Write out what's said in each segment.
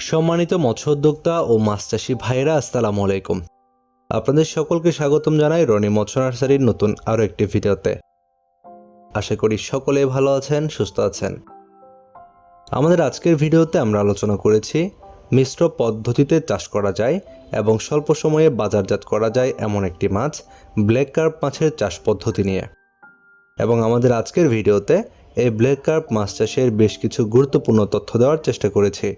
সম্মানিত মৎস্য উদ্যোক্তা ও মাছ চাষি ভাইয়েরা, আসসালামু আলাইকুম। আপনাদের সকলকে স্বাগতম জানাই রনি মৎস্য নার্সারির নতুন আরও একটি ভিডিওতে। আশা করি সকলে ভালো আছেন, সুস্থ আছেন। আমাদের আজকের ভিডিওতে আমরা আলোচনা করেছি, মিশ্র পদ্ধতিতে চাষ করা যায় এবং স্বল্প সময়ে বাজারজাত করা যায় এমন একটি মাছ, ব্ল্যাক কার্প মাছের চাষ পদ্ধতি নিয়ে। এবং আমাদের আজকের ভিডিওতে এই ব্ল্যাক কার্প মাছ চাষের বেশ কিছু গুরুত্বপূর্ণ তথ্য দেওয়ার চেষ্টা করেছি।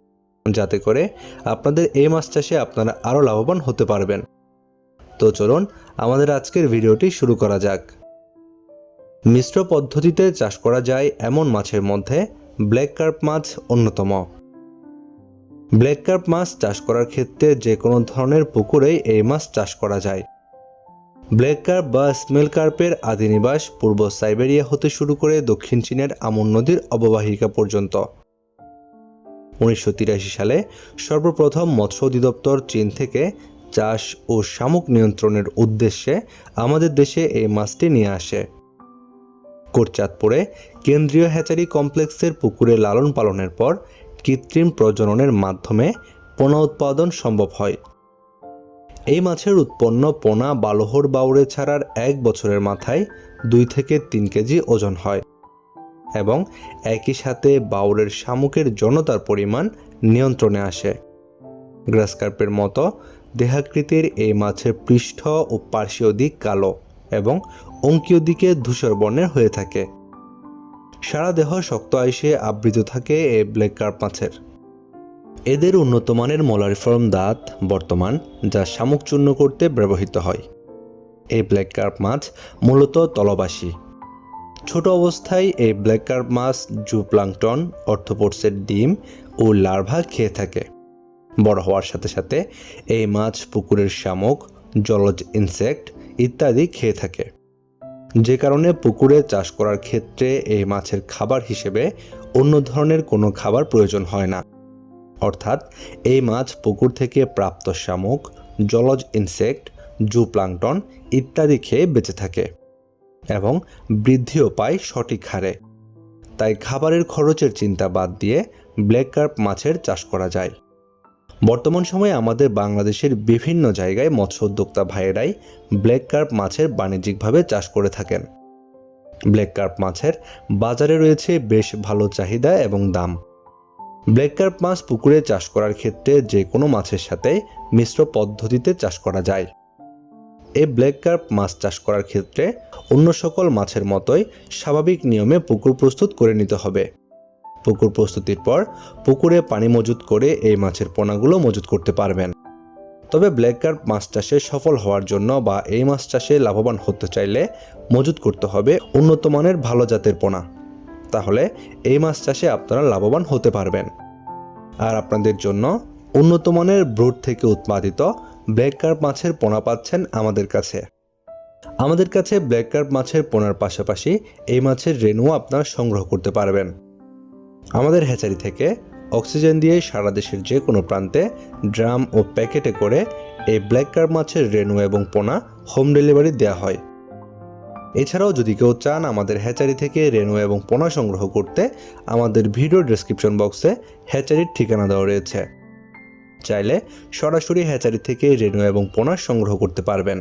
যাতে করে আপনাদের এই মাছ চাষে আপনারা আরও লাভবান হতে পারবেন। তো চলুন, আমাদের আজকের ভিডিওটি শুরু করা যাক। মিশ্র পদ্ধতিতে চাষ করা যায় এমন মাছের মধ্যে ব্ল্যাক কার্প মাছ অন্যতম। ব্ল্যাক কার্প মাছ চাষ করার ক্ষেত্রে যে কোনো ধরনের পুকুরেই এই মাছ চাষ করা যায়। ব্ল্যাক কার্প বা স্মেল কার্পের আদি নিবাস পূর্ব সাইবেরিয়া হতে শুরু করে দক্ষিণ চীনের আমন নদীর অববাহিকা পর্যন্ত। উনিশশো তিরাশি সালে সর্বপ্রথম মৎস্য অধিদপ্তর চীন থেকে চাষ ও শামুক নিয়ন্ত্রণের উদ্দেশ্যে আমাদের দেশে এই মাছটি নিয়ে আসে। কোটচাঁদপুরে কেন্দ্রীয় হ্যাচারি কমপ্লেক্সের পুকুরে লালন পালনের পর কৃত্রিম প্রজননের মাধ্যমে পোনা উৎপাদন সম্ভব হয়। এই মাছের উৎপন্ন পোনা বালোহর বাউরে ছাড়ার এক বছরের মাথায় দুই থেকে তিন কেজি ওজন হয়। এবং একই সাথে বাউরের শামুকের জনতার পরিমাণ নিয়ন্ত্রণে আসে। গ্রাসকার্পের মতো দেহাকৃতির এই মাছের পৃষ্ঠ ও পার্শ্বীয় দিক কালো এবং অঙ্কীয় দিকে ধূসর বর্ণের হয়ে থাকে। সারা দেহ শক্ত আইসে আবৃত থাকে এই ব্ল্যাক কার্প মাছের। এদের উন্নত মানের মোলারিফর্ম দাঁত বর্তমান, যা শামুক চূর্ণ করতে ব্যবহৃত হয়। এই ব্ল্যাক কার্প মাছ মূলত তলবাসী ছোট অবস্থায় এই ব্ল্যাক কার্প মাছ জুপ্লাংটন, অর্থোপোডসের ডিম ও লার্ভা খেয়ে থাকে। বড় হওয়ার সাথে সাথে এই মাছ পুকুরের শামুক, জলজ ইনসেক্ট ইত্যাদি খেয়ে থাকে। যে কারণে পুকুরে চাষ করার ক্ষেত্রে এই মাছের খাবার হিসেবে অন্য ধরনের কোনো খাবার প্রয়োজন হয় না। অর্থাৎ এই মাছ পুকুর থেকে প্রাপ্ত শামুক, জলজ ইনসেক্ট জুপ্লাংটন ইত্যাদি খেয়ে বেঁচে থাকে। এবং বৃদ্ধিও পায় সঠিক হারে। তাই খাবারের খরচের চিন্তা বাদ দিয়ে ব্ল্যাক কার্প মাছের চাষ করা যায়। বর্তমান সময়ে আমাদের বাংলাদেশের বিভিন্ন জায়গায় মৎস্য উদ্যোক্তা ভাইয়েরাই ব্ল্যাক কার্প মাছের বাণিজ্যিকভাবে চাষ করে থাকেন। ব্ল্যাক কার্প মাছের বাজারে রয়েছে বেশ ভালো চাহিদা এবং দাম। ব্ল্যাক কার্প মাছ পুকুরে চাষ করার ক্ষেত্রে যে কোনো মাছের সাথে মিশ্র পদ্ধতিতে চাষ করা যায়। এই ব্ল্যাক কার্প মাছ চাষ করার ক্ষেত্রে অন্য সকল মাছের মতোই স্বাভাবিক নিয়মে পুকুর প্রস্তুত করে নিতে হবে। পুকুর প্রস্তুতির পর পুকুরে পানি মজুত করে এই মাছের পোনাগুলো মজুত করতে পারবেন। তবে ব্ল্যাক কার্প মাছ চাষে সফল হওয়ার জন্য বা এই মাছ চাষে লাভবান হতে চাইলে মজুত করতে হবে উন্নত মানের ভালো জাতের পোনা। তাহলে এই মাছ চাষে আপনারা লাভবান হতে পারবেন। আর আপনাদের জন্য উন্নত মানের ব্রুড থেকে উৎপাদিত ব্ল্যাক কার্প মাছের পোনা পাচ্ছেন আমাদের কাছে। আমাদের কাছে ব্ল্যাক কার্প মাছের পোনার পাশাপাশি এই মাছের রেণুও আপনারা সংগ্রহ করতে পারবেন। আমাদের হ্যাচারি থেকে অক্সিজেন দিয়ে সারা দেশের যে কোনো প্রান্তে ড্রাম ও প্যাকেটে করে এই ব্ল্যাক কার্প মাছের রেনু এবং পোনা হোম ডেলিভারি দেওয়া হয়। এছাড়াও যদি কেউ চান আমাদের হ্যাচারি থেকে রেনু এবং পোনা সংগ্রহ করতে, আমাদের ভিডিও ডেসক্রিপশন বক্সে হ্যাচারির ঠিকানা দেওয়া রয়েছে। চাইলে সরাসরি হ্যাচারি থেকে রেণু এবং পোনা সংগ্রহ করতে পারবেন।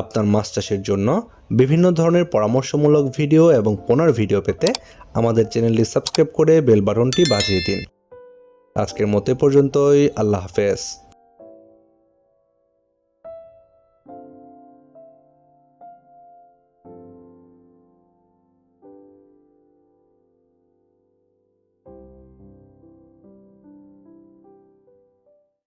আপনার মাছ চাষের জন্য বিভিন্ন ধরনের পরামর্শমূলক ভিডিও এবং পোনার ভিডিও পেতে আমাদের চ্যানেলটি সাবস্ক্রাইব করে বেল বাটনটি বাজিয়ে দিন। আজকের মতো পর্যন্তই, আল্লাহ হাফেজ।